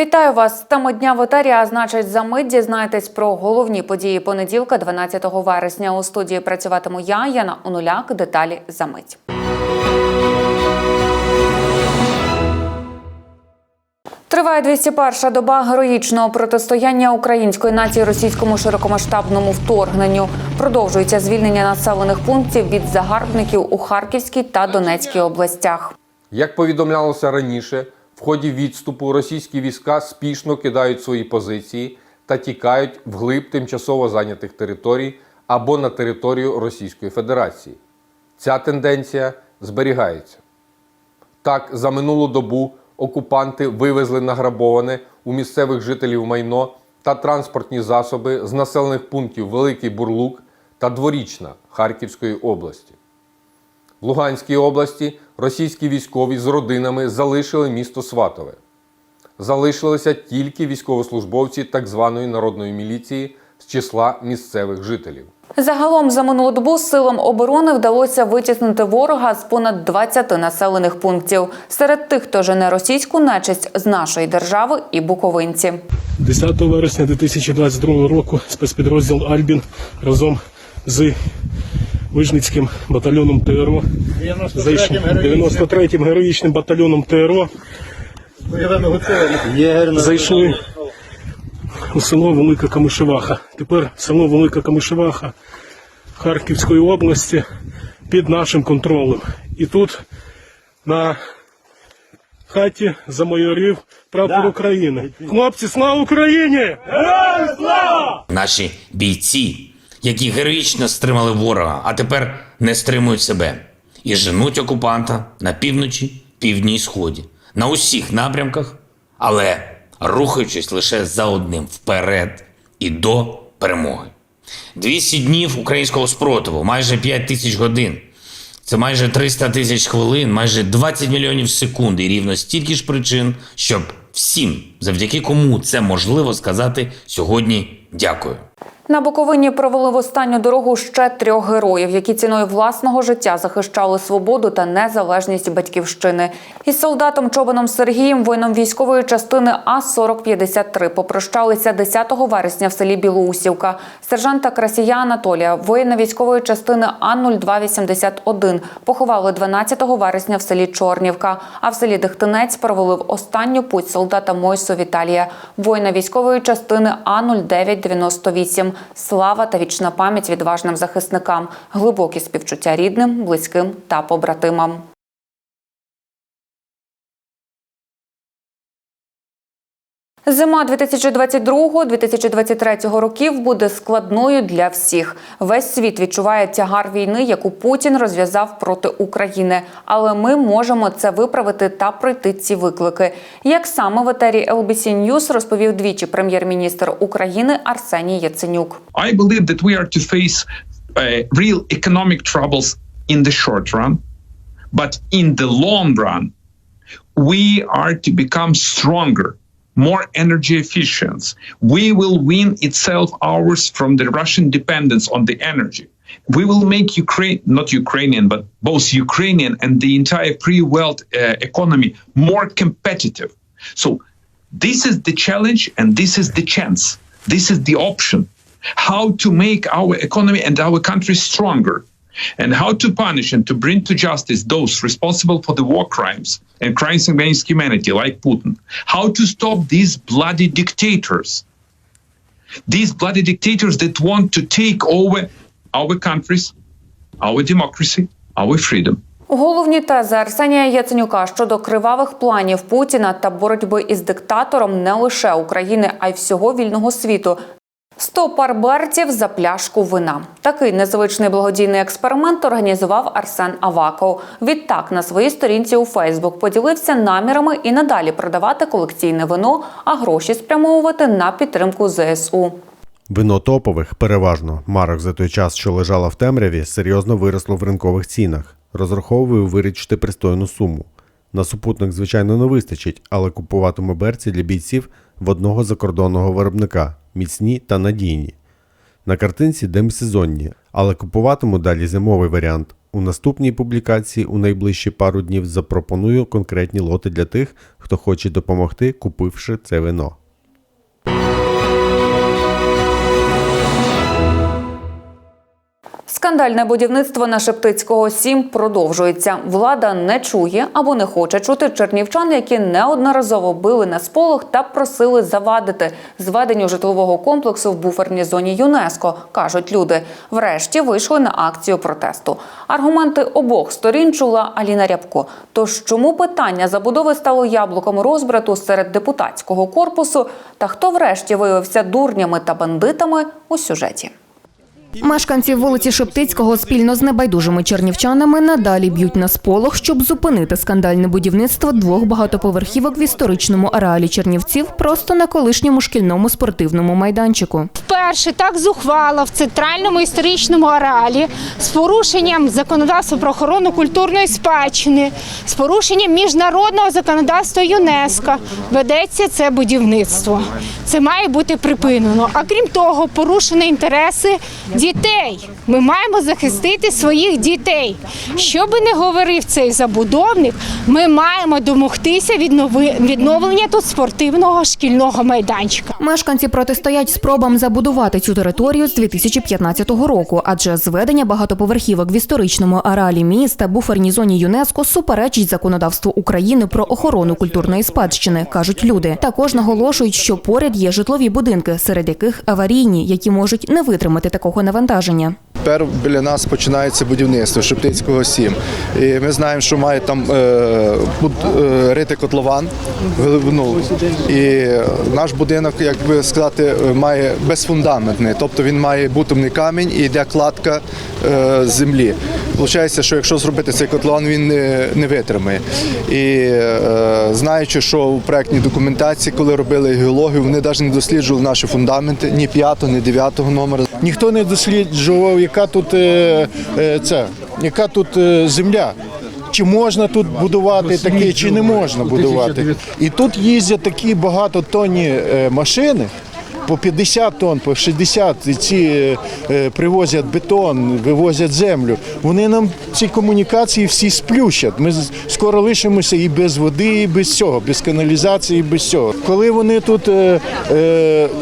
Вітаю вас. Тема дня в етері, а значить, за мить дізнаєтесь про головні події понеділка, 12 вересня. У студії працюватиму я, Яна Онуляк. Деталі за мить. Триває 201-ша доба героїчного протистояння української нації російському широкомасштабному вторгненню. Продовжується звільнення населених пунктів від загарбників у Харківській та Донецькій областях. Як повідомлялося раніше, в ході відступу російські війська спішно кидають свої позиції та тікають вглиб тимчасово зайнятих територій або на територію Російської Федерації. Ця тенденція зберігається. Так, за минулу добу окупанти вивезли награбоване у місцевих жителів майно та транспортні засоби з населених пунктів Великий Бурлук та Дворічна Харківської області. В Луганській області російські військові з родинами залишили місто Сватове. Залишилися тільки військовослужбовці так званої народної міліції з числа місцевих жителів. Загалом за минулу добу силам оборони вдалося витіснити ворога з понад 20 населених пунктів. Серед тих, хто жене російську нечисть з нашої держави і буковинці. 10 вересня 2022 року спецпідрозділ Альбін разом з Вижницьким батальйоном ТРО 93-м героїчним батальйоном ТРО зайшли у село Велика Камишеваха. Тепер село Велика Камишеваха Харківської області під нашим контролем. І тут на хаті замайорів прапор України. Хлопці, слава Україні! Слава! Наші бійці, які героїчно стримали ворога, а тепер не стримують себе і женуть окупанта на півночі, півдні і сході, на усіх напрямках, але рухаючись лише за одним вперед і до перемоги. 200 днів українського спротиву, майже 5 тисяч годин. Це майже 300 тисяч хвилин, майже 20 мільйонів секунд і рівно стільки ж причин, щоб всім, завдяки кому це можливо сказати сьогодні дякую. На Буковині провели в останню дорогу ще трьох героїв, які ціною власного життя захищали свободу та незалежність батьківщини. Із солдатом Чобаном Сергієм, воїном військової частини А 4053 попрощалися 10 вересня в селі Білоусівка. Сержанта Красія Анатолія, воїна військової частини А 0281 поховали 12 вересня в селі Чорнівка. А в селі Дехтинець провели в останню путь солдата Мойсо Віталія, воїна військової частини А 0998 Слава та вічна пам'ять відважним захисникам, глибокі співчуття рідним, близьким та побратимам. Зима 2022-2023 років буде складною для всіх. Весь світ відчуває тягар війни, яку Путін розв'язав проти України. Але ми можемо це виправити та пройти ці виклики. Як саме в етері LBC News розповів двічі прем'єр-міністр України Арсеній Яценюк. I believe that we are to face uh, real economic troubles in the short run, but in the long run, we are to become stronger, more energy efficient. We will win itself hours from the Russian dependence on the energy. We will make Ukraine, not Ukrainian, but both Ukrainian and the entire free world uh, economy more competitive. So this is the challenge and this is the chance. This is the option. How to make our economy and our country stronger and how to punish and to bring to justice those responsible for the war crimes and crimes against humanity like Putin. How to stop these bloody dictators. These bloody dictators that want to take over our countries, our democracy, our freedom. Головні тези Арсенія Яценюка щодо кривавих планів Путіна та боротьби із диктатором не лише України, а й всього вільного світу. 100 пар берців за пляшку вина. Такий незвичний благодійний експеримент організував Арсен Аваков. Відтак на своїй сторінці у Фейсбук поділився намірами і надалі продавати колекційне вино, а гроші спрямовувати на підтримку ЗСУ. Вино топових, переважно, марок за той час, що лежала в темряві, серйозно виросло в ринкових цінах. Розраховую вирічити пристойну суму. На супутник, звичайно, не вистачить, але купуватиму берці для бійців в одного закордонного виробника міцні та надійні. На картинці демсезонні, але купуватиму далі зимовий варіант У наступній публікації у найближчі пару днів запропоную конкретні лоти для тих, хто хоче допомогти, купивши це вино. Скандальне будівництво на Шептицького 7 продовжується. Влада не чує або не хоче чути чернівчан, які неодноразово били на сполох та просили завадити зведенню житлового комплексу в буферній зоні ЮНЕСКО, кажуть люди. Врешті вийшли на акцію протесту. Аргументи обох сторін чула Аліна Рябко. Тож чому питання забудови стало яблуком розбрату серед депутатського корпусу? Та хто врешті виявився дурнями та бандитами у сюжеті? Мешканці вулиці Шептицького спільно з небайдужими чернівчанами надалі б'ють на сполох, щоб зупинити скандальне будівництво двох багатоповерхівок в історичному ареалі Чернівців просто на колишньому шкільному спортивному майданчику. вперше так зухвала в центральному історичному ареалі з порушенням законодавства про охорону культурної спадщини, з порушенням міжнародного законодавства ЮНЕСКО ведеться це будівництво. Це має бути припинено. А крім того, порушені інтереси дітей. Ми маємо захистити своїх дітей. Що би не говорив цей забудовник, ми маємо домогтися відновлення тут спортивного шкільного майданчика. Мешканці протистоять спробам забудувати цю територію з 2015 року, адже зведення багатоповерхівок в історичному ареалі міста буферній зоні ЮНЕСКО суперечить законодавству України про охорону культурної спадщини, кажуть люди. Також наголошують, що поряд є житлові будинки, серед яких аварійні, які можуть не витримати такого навантаження. Тепер біля нас починається будівництво Шептицького 7. І ми знаємо, що має там е, буд- е, рити котлован глибину. І наш будинок, як би сказати, має безфундаментний, тобто він має бутумний камінь і йде кладка е, землі. Получається, що якщо зробити цей котлован, він не, не витримає. І е, знаючи, що у проектній документації, коли робили геологію, вони навіть не досліджували наші фундаменти ні п'ятого, ні дев'ятого номера. Ніхто не досліджував, яка тут е, е, це, яка тут е, земля. Чи можна тут будувати таке, чи не можна будувати. І тут їздять такі багатотонні е, машини. По 50 тонн, по 60 і ці е, привозять бетон, вивозять землю. Вони нам ці комунікації всі сплющать. Ми скоро лишимося і без води, і без цього, без каналізації, і без цього. Коли вони тут е, е,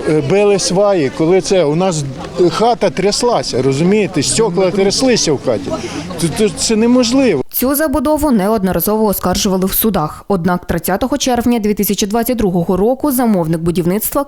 е, били сваї, коли це у нас хата тряслася, розумієте, стекла тряслися в хаті. Це, неможливо. Цю забудову неодноразово оскаржували в судах. Однак 30 червня 2022 року замовник будівництва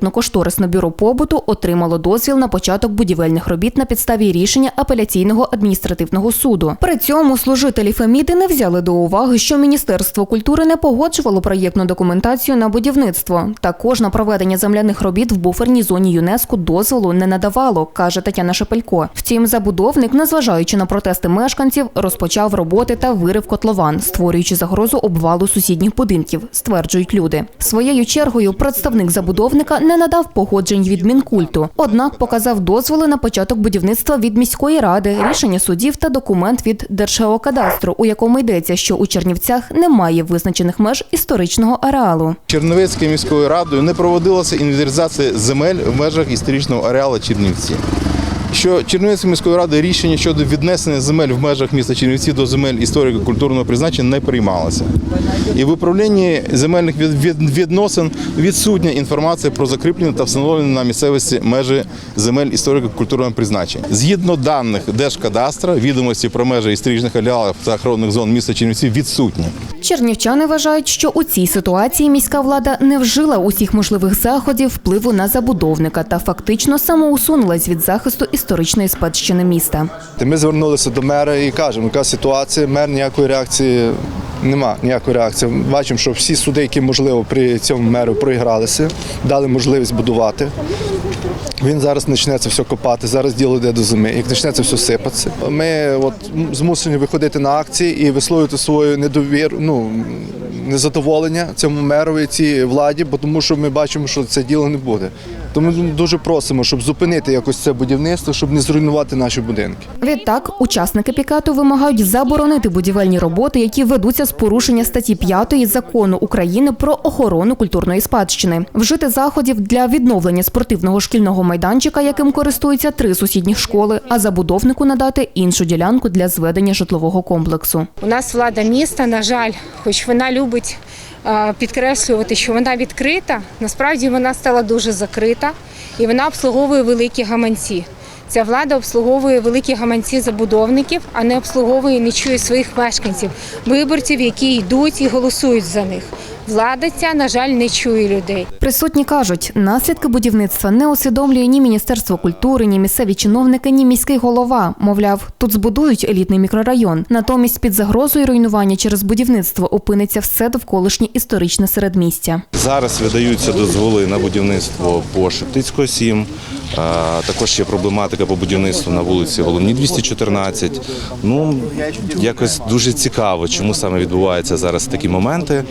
колективно-проєктно-кошторисне бюро побуту отримало дозвіл на початок будівельних робіт на підставі рішення апеляційного адміністративного суду. При цьому служителі Феміди не взяли до уваги, що Міністерство культури не погоджувало проєктну документацію на будівництво. Також на проведення земляних робіт в буферній зоні ЮНЕСКО дозволу не надавало, каже Тетяна Шепелько. Втім, забудовник, незважаючи на протести мешканців, розпочав роботи та вирив котлован, створюючи загрозу обвалу сусідніх будинків, стверджують люди. Своєю чергою представник забудовника не надав погоджень від мінкульту, однак показав дозволи на початок будівництва від міської ради, рішення судів та документ від Держгеокадастру, у якому йдеться, що у Чернівцях немає визначених меж історичного ареалу. Чернівецькою міською радою не проводилася інвентаризація земель в межах історичного ареалу Чернівці. Що Чернівецькою міською радою рішення щодо віднесення земель в межах міста Чернівці до земель історико-культурного призначення не приймалося. І в управлінні земельних від- від- відносин відсутня інформація про закріплення та встановлення на місцевості межі земель історико-культурного призначення. Згідно даних Держкадастра, відомості про межі історичних ареалів та охоронних зон міста Чернівці відсутні. Чернівчани вважають, що у цій ситуації міська влада не вжила усіх можливих заходів впливу на забудовника та фактично самоусунулась від захисту історичної спадщини міста. Ми звернулися до мера і кажемо, яка ситуація, мер ніякої реакції нема, ніякої реакції. Бачимо, що всі суди, які можливо при цьому меру проігралися, дали можливість будувати. Він зараз почне це все копати, зараз діло йде до зими, як почне це все сипатися. Ми от змушені виходити на акції і висловити свою недовіру, ну незадоволення цьому мерові, цій владі, бо тому що ми бачимо, що це діло не буде. Тому дуже просимо, щоб зупинити якось це будівництво, щоб не зруйнувати наші будинки. Відтак, учасники пікету вимагають заборонити будівельні роботи, які ведуться з порушення статті 5 закону України про охорону культурної спадщини, вжити заходів для відновлення спортивного шкільного майданчика, яким користуються три сусідні школи, а забудовнику надати іншу ділянку для зведення житлового комплексу. У нас влада міста, на жаль, хоч вона любить підкреслювати, що вона відкрита, насправді вона стала дуже закрита і вона обслуговує великі гаманці. Ця влада обслуговує великі гаманці забудовників, а не обслуговує і не чує своїх мешканців, виборців, які йдуть і голосують за них. Влада ця, на жаль, не чує людей. Присутні кажуть, наслідки будівництва не усвідомлює ні Міністерство культури, ні місцеві чиновники, ні міський голова. Мовляв, тут збудують елітний мікрорайон. Натомість під загрозою руйнування через будівництво опиниться все довколишнє історичне середмістя. Зараз видаються дозволи на будівництво по Шептицького 7. Також є проблематика по будівництву на вулиці Головній 214. Ну якось дуже цікаво, чому саме відбуваються зараз такі моменти.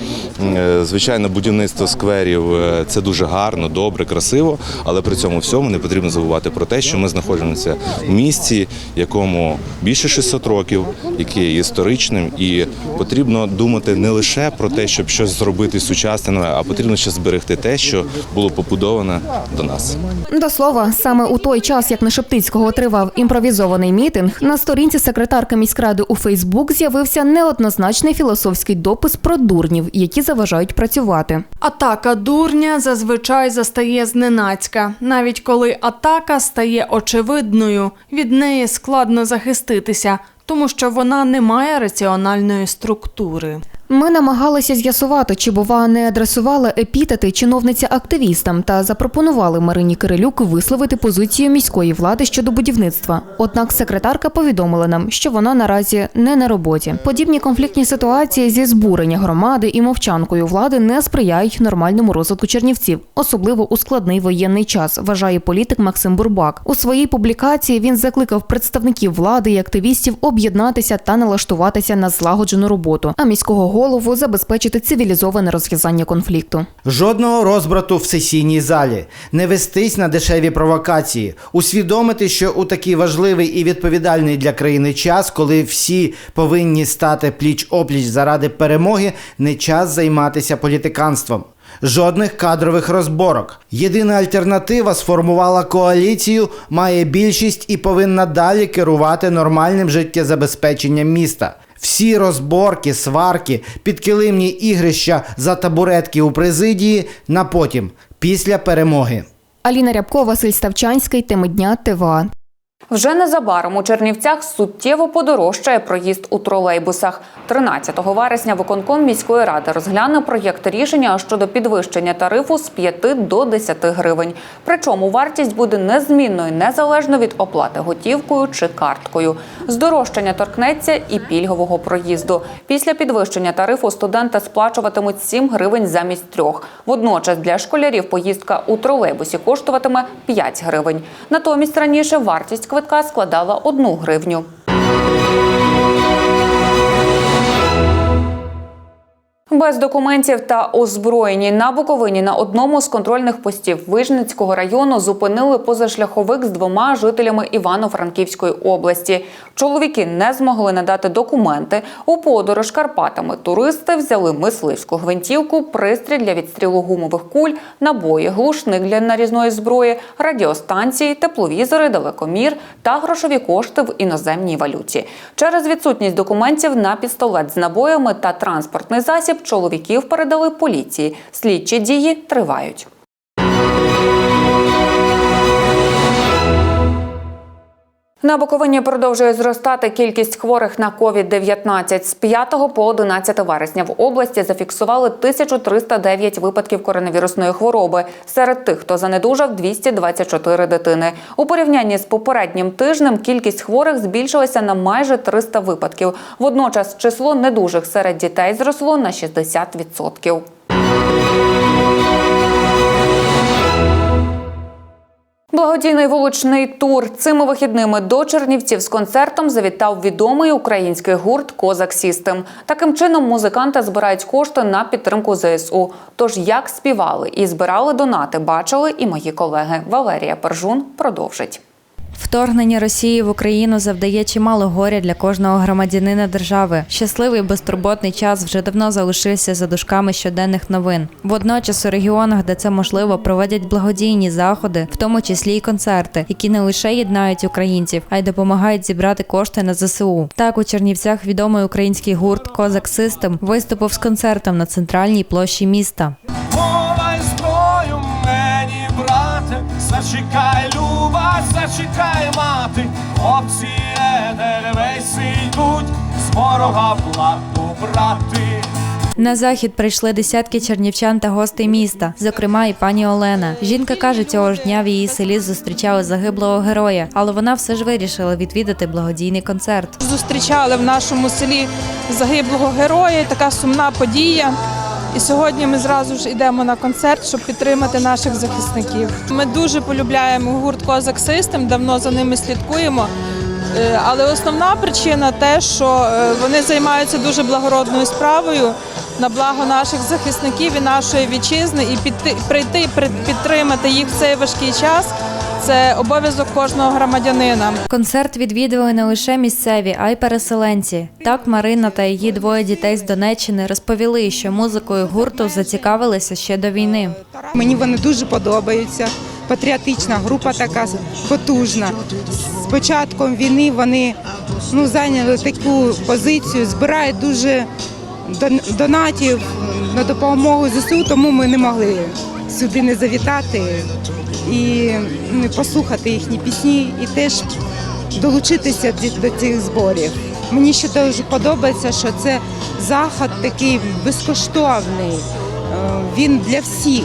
Е, Звичайно, будівництво скверів е, це дуже гарно, добре, красиво, але при цьому всьому не потрібно забувати про те, що ми знаходимося в місті, якому більше 600 років, яке є історичним, і потрібно думати не лише про те, щоб щось зробити сучасне, а потрібно ще зберегти те, що було побудоване до нас. До слова, саме у той час, як на Шептицького тривав імпровізований мітинг, на сторінці секретарки міськради у Фейсбук з'явився неоднозначний філософський допис про дурнів, які заважають працювати. Атака дурня зазвичай застає зненацька. Навіть коли атака стає очевидною, від неї складно захиститися, тому що вона не має раціональної структури. Ми намагалися з'ясувати, чи бува не адресувала епітети чиновниця активістам та запропонували Марині Кирилюк висловити позицію міської влади щодо будівництва. Однак секретарка повідомила нам, що вона наразі не на роботі. Подібні конфліктні ситуації зі збурення громади і мовчанкою влади не сприяють нормальному розвитку Чернівців, особливо у складний воєнний час. Вважає політик Максим Бурбак. У своїй публікації він закликав представників влади і активістів об'єднатися та налаштуватися на злагоджену роботу, а міського голову забезпечити цивілізоване розв'язання конфлікту. Жодного розбрату в сесійній залі, не вестись на дешеві провокації, усвідомити, що у такий важливий і відповідальний для країни час, коли всі повинні стати пліч опліч заради перемоги, не час займатися політиканством. Жодних кадрових розборок. Єдина альтернатива сформувала коаліцію, має більшість і повинна далі керувати нормальним життєзабезпеченням міста. Всі розборки, сварки, підкилимні ігрища за табуретки у президії на потім, після перемоги. Аліна Рябко, Василь Ставчанський, теми дня ТВА. Вже незабаром у Чернівцях суттєво подорожчає проїзд у тролейбусах. 13 вересня виконком міської ради розгляне проєкт рішення щодо підвищення тарифу з 5 до 10 гривень. Причому вартість буде незмінною незалежно від оплати готівкою чи карткою. Здорожчання торкнеться і пільгового проїзду. Після підвищення тарифу студенти сплачуватимуть 7 гривень замість трьох. Водночас для школярів поїздка у тролейбусі коштуватиме 5 гривень. Натомість раніше вартість квитка складала 1 гривню. Без документів та озброєні на Буковині на одному з контрольних постів Вижницького району зупинили позашляховик з двома жителями Івано-Франківської області. Чоловіки не змогли надати документи. У подорож Карпатами туристи взяли мисливську гвинтівку, пристрій для відстрілу гумових куль, набої, глушник для нарізної зброї, радіостанції, тепловізори, далекомір та грошові кошти в іноземній валюті. Через відсутність документів на пістолет з набоями та транспортний засіб чоловіків передали поліції. Слідчі дії тривають. На Буковині продовжує зростати кількість хворих на COVID-19. З 5 по 11 вересня в області зафіксували 1309 випадків коронавірусної хвороби. Серед тих, хто занедужав, 224 дитини. У порівнянні з попереднім тижнем кількість хворих збільшилася на майже 300 випадків. Водночас число недужих серед дітей зросло на 60%. Благодійний вуличний тур цими вихідними до Чернівців з концертом завітав відомий український гурт Козак Сістем. Таким чином музиканти збирають кошти на підтримку ЗСУ. Тож як співали і збирали донати, бачили і мої колеги. Валерія Пержун продовжить. Вторгнення Росії в Україну завдає чимало горя для кожного громадянина держави. Щасливий безтурботний час вже давно залишився за дужками щоденних новин. Водночас у регіонах, де це можливо, проводять благодійні заходи, в тому числі й концерти, які не лише єднають українців, а й допомагають зібрати кошти на ЗСУ. Так у Чернівцях відомий український гурт Козак Систем виступив з концертом на центральній площі міста. Зачекай, люба, зачекай, мати, хлопці Едельвейси йдуть, з ворога плату брати. На захід прийшли десятки чернівчан та гостей міста, зокрема і пані Олена. Жінка каже, цього ж дня в її селі зустрічали загиблого героя, але вона все ж вирішила відвідати благодійний концерт. Зустрічали в нашому селі загиблого героя, така сумна подія. І сьогодні ми зразу ж йдемо на концерт, щоб підтримати наших захисників. Ми дуже полюбляємо гурт Козак Систем, давно за ними слідкуємо. Е, Але основна причина те, що е, вони займаються дуже благородною справою на благо наших захисників і нашої вітчизни, і прийти при- підтримати їх в цей важкий час це обов'язок кожного громадянина. Концерт відвідали не лише місцеві, а й переселенці. Так Марина та її двоє дітей з Донеччини розповіли, що музикою гурту зацікавилися ще до війни. Мені вони дуже подобаються. Патріотична група така потужна. З початком війни вони ну, зайняли таку позицію, збирають дуже донатів на допомогу ЗСУ, тому ми не могли сюди не завітати і ну, послухати їхні пісні і теж долучитися до цих зборів. Мені ще дуже подобається, що це заход такий безкоштовний. Е, Він для всіх.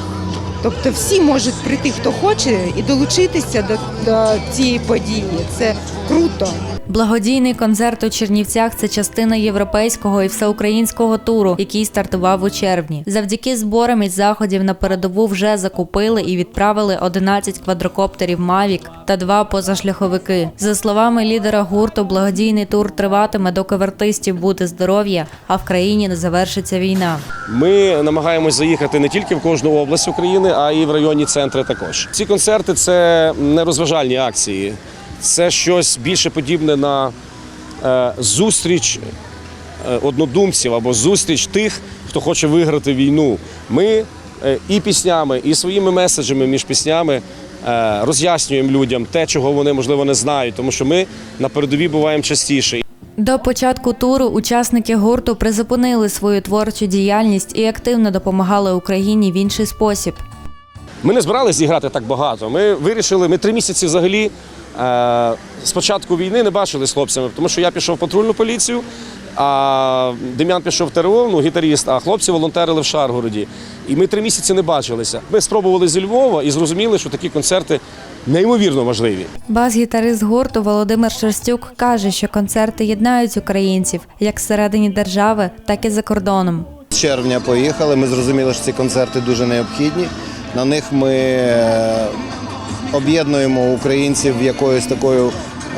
Тобто всі можуть прийти, хто хоче, і долучитися до, до цієї події. Це круто. Благодійний концерт у Чернівцях це частина європейського і всеукраїнського туру, який стартував у червні. Завдяки зборам із заходів на передову вже закупили і відправили 11 квадрокоптерів Mavic та два позашляховики. За словами лідера гурту, благодійний тур триватиме, доки в артистів буде здоров'я, а в країні не завершиться війна. Ми намагаємось заїхати не тільки в кожну область України, а й в районні центри також. Ці концерти це не розважальні акції, це щось більше подібне на е, зустріч е, однодумців або зустріч тих, хто хоче виграти війну. Ми е, і піснями, і своїми меседжами між піснями роз'яснюємо людям те, чого вони можливо не знають, тому що ми на передовій буваємо частіше. До початку туру учасники гурту призупинили свою творчу діяльність і активно допомагали Україні в інший спосіб. Ми не збиралися зіграти так багато. Ми вирішили, ми три місяці взагалі е, з початку війни не бачили з хлопцями, тому що я пішов в патрульну поліцію, а Дем'ян пішов в ТРО, ну гітаріст, а хлопці волонтерили в Шаргороді. І ми три місяці не бачилися. Ми спробували зі Львова і зрозуміли, що такі концерти неймовірно важливі. Бас-гітарист гурту Володимир Шерстюк каже, що концерти єднають українців як всередині держави, так і за кордоном. З червня поїхали. Ми зрозуміли, що ці концерти дуже необхідні. На них ми е, об'єднуємо українців якоюсь такою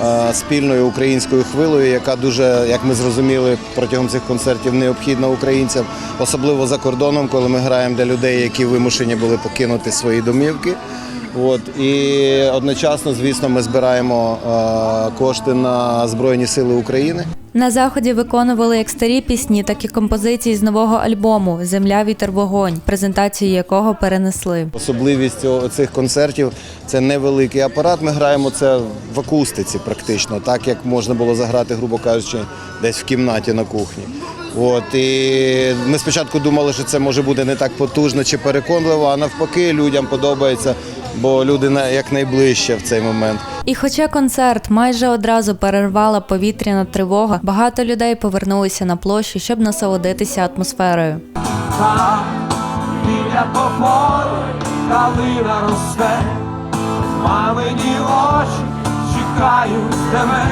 е, спільною українською хвилею, яка дуже, як ми зрозуміли, протягом цих концертів необхідна українцям, особливо за кордоном, коли ми граємо для людей, які вимушені були покинути свої домівки. От і одночасно, звісно, ми збираємо е, кошти на Збройні Сили України. На заході виконували як старі пісні, так і композиції з нового альбому Земля, вітер, вогонь, презентацію якого перенесли. Особливість цих концертів це невеликий апарат. Ми граємо це в акустиці, практично, так як можна було заграти, грубо кажучи, десь в кімнаті на кухні. От і ми спочатку думали, що це може бути не так потужно чи переконливо, а навпаки, людям подобається, бо люди на- якнайближче в цей момент. І хоча концерт майже одразу перервала повітряна тривога, багато людей повернулися на площу, щоб насолодитися атмосферою. Там біля помору калина росте, мамині очі чекають тебе,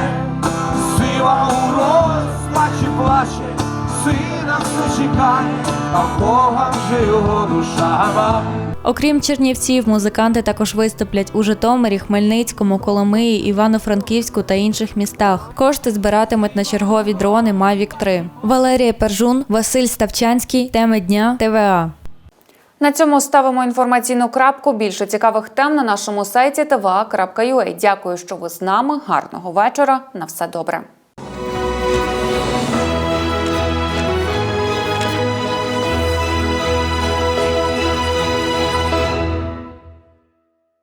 сила у розпачі плаче, сина все чекає, а в Бога вже його душа. Окрім Чернівців, музиканти також виступлять у Житомирі, Хмельницькому, Коломиї, Івано-Франківську та інших містах. Кошти збиратимуть на чергові дрони Mavic 3. Валерія Пержун, Василь Ставчанський. Теми дня ТВА. На цьому ставимо інформаційну крапку. Більше цікавих тем на нашому сайті tva.ua. Дякую, що ви з нами. Гарного вечора. На все добре.